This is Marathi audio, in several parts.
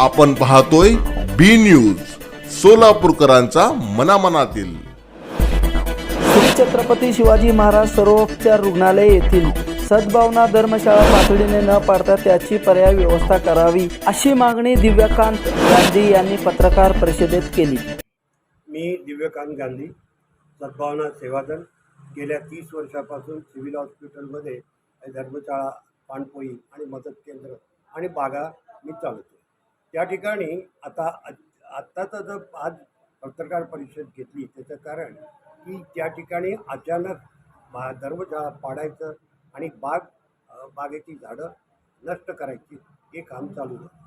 आपण पाहतोय बी न्यूज सोलापूरकरांचा मनामनातील. श्री छत्रपती शिवाजी महाराज सर्वोपचार रुग्णालय येथील सद्भावना धर्मशाळा तातडीने न पाडता त्याची पर्याय व्यवस्था करावी अशी मागणी दिव्यकांत गांधी यांनी पत्रकार परिषदेत केली. मी दिव्यकांत गांधी सद्भावना सेवादल गेल्या तीस वर्षापासून सिव्हिल हॉस्पिटलमध्ये धर्मशाळा पाणपोई आणि मदत केंद्र आणि बागा मी चालवतो. त्या ठिकाणी आता आत्ताचा जर आज पत्रकार परिषद घेतली त्याचं कारण की त्या ठिकाणी अचानक बा धर्मशाळा पाडायचं आणि बाग बागेची झाडं नष्ट करायची हे काम चालू आहे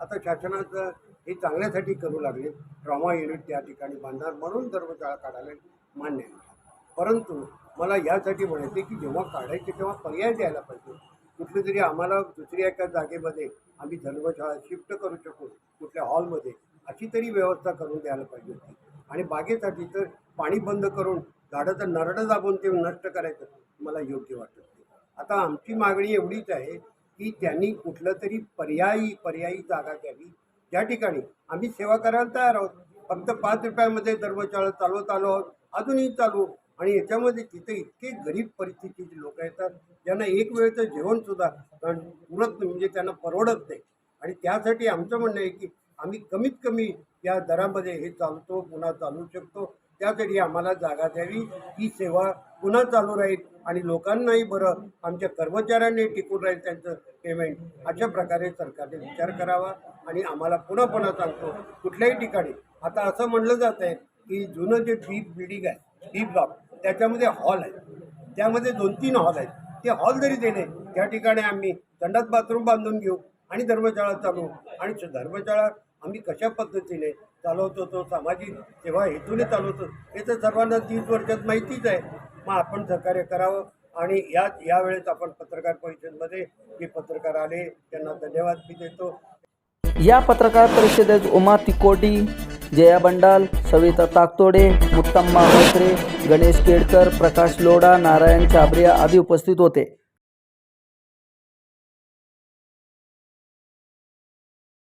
आता शासनाचं हे चांगल्यासाठी करू लागले. ट्रॉमा युनिट त्या ठिकाणी बांधणार म्हणून धर्मशाळा काढायला मान्य आहे. परंतु मला यासाठी म्हणायचे की जेव्हा काढायचे तेव्हा पर्याय द्यायला पाहिजे. कुठली तरी आम्हाला दुसऱ्या एका जागेमध्ये आम्ही धर्मशाळा शिफ्ट करू शकू कुठल्या हॉलमध्ये अशी तरी व्यवस्था करून द्यायला पाहिजे होती. आणि बागेसाठी तर पाणी बंद करून झाडाचं नरडं दाबून ते नष्ट करायचं मला योग्य वाटत नाही. आता आमची मागणी एवढीच आहे की त्यांनी कुठलं तरी पर्यायी पर्यायी जागा द्यावी ज्या ठिकाणी आम्ही सेवा करायला तयार आहोत. फक्त पाच रुपयामध्ये धर्मशाळा चालवत आलो आहोत. अजूनही चालू आणि याच्यामध्ये तिथे इतके गरीब परिस्थितीचे लोक येतात ज्यांना एक वेळचं जेवणसुद्धा उरत म्हणजे त्यांना परवडत नाही. आणि त्यासाठी आमचं म्हणणं आहे की आम्ही कमीत कमी या दरामध्ये हे चालतो पुन्हा चालू शकतो. त्यासाठी आम्हाला जागा द्यावी ही सेवा पुन्हा चालू राहील आणि लोकांनाही बरं आमच्या कर्मचाऱ्यांनी टिकून राहील त्यांचं पेमेंट अशा प्रकारे सरकारने विचार करावा आणि आम्हाला पुन्हा पुन्हा सांगतो कुठल्याही ठिकाणी. आता असं म्हणलं जात आहे की जुनं जे डीप बिल्डिंग आहे डीप ब्लॉक त्याच्यामध्ये हॉल आहे. त्यामध्ये दोन तीन हॉल आहेत. ते हॉल जरी दिले त्या ठिकाणी आम्ही दंडात बाथरूम बांधून घेऊ आणि धर्मशाळा चालवू. आणि धर्मशाळा आम्ही कशा पद्धतीने चालवतो तो सामाजिक सेवा हेतूने चालवतो हे तर सर्वांना तीस वर्षात माहितीच आहे. मग आपण सहकार्य करावं. आणि या यावेळेस आपण पत्रकार परिषदेमध्ये जे पत्रकार आले त्यांना धन्यवाद मी देतो. या पत्रकार परिषदेत उमा तिकोटी जया बंडाल सविता ताकतोडे मुत्तम्मा म्हात्रे गणेश केडकर प्रकाश लोढा नारायण चाबरिया आदी उपस्थित होते.